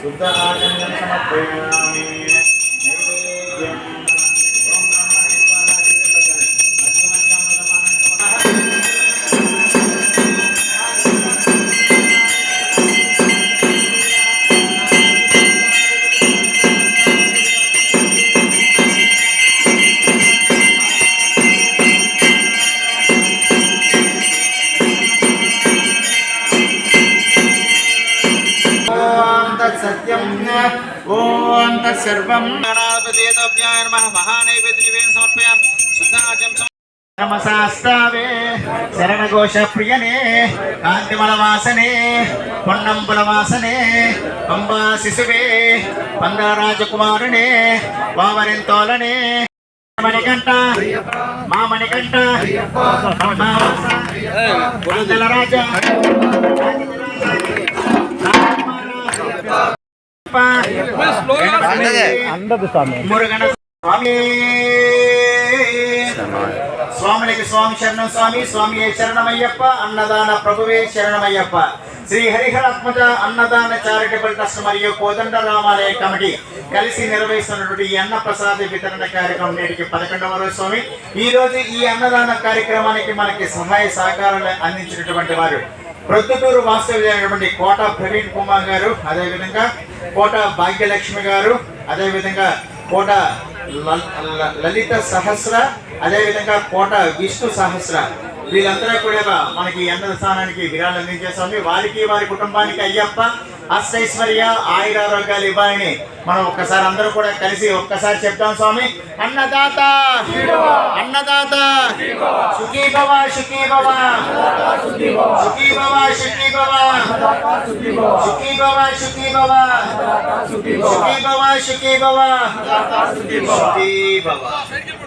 Sudah akan yang sangat baik ఓం తత్సత్యం ఓం తత్సర్వం గణాధిపతిభ్యాయ నమః మహానైవేద్య నివేదన సమర్పయామి శుద్ధాచం నమశాస్తావే శరణఘోష ప్రియనే కాంతిమల వాసనే పొన్నంబుల వాసనే పంబా శిశువే పందరాజకుమారునే వావరింతోలనే మణికంఠ మా మంగళ రాజా అందదు స్వామి స్వామికి స్వామి శరణం స్వామి స్వామి శరణమయ్యప్ప అన్నదాన ప్రభువే శరణమయ్యప్ప. శ్రీ హరిహరాత్మజ అన్నదాన చారిటబుల్ ట్రస్ట్ మరియు కోదండ రామాలయ కమిటీ కలిసి నిర్వహిస్తున్నటువంటి ఈ అన్న ప్రసాద వితరణ కార్యక్రమం నేటికి పదకొండవ రోజు స్వామి. ఈ రోజు ఈ అన్నదాన కార్యక్రమానికి మనకి సహాయ సహకారాలు అందించినటువంటి వారు ప్రొద్దుటూరు వాస్తవ్యులైనటువంటి కోట ప్రవీణ్ కుమార్ గారు అదేవిధంగా కోట భాగ్యలక్ష్మి గారు అదేవిధంగా కోట ల- లలిత సహస్ర అదేవిధంగా కోట విష్ణు సహస్ర. వీళ్ళందరూ కూడా మనకి ఎండల స్థానానికి విరాళం అందించేస్తామని వారికి వారి కుటుంబానికి అయ్యప్ప అష్టైశ్వర్య ఆయురారోగ్యాలు ఇవ్వాలని మనం ఒక్కసారి అందరూ కూడా కలిసి ఒక్కసారి చెప్తాం స్వామి. అన్నదాత! అన్నదాత! సుఖీభవ సుఖీభవ! సుఖీభవ సుఖీభవ! సుఖీభవ సుఖీభవ! సుఖీభవ సుఖీభవ! సుఖీభవ!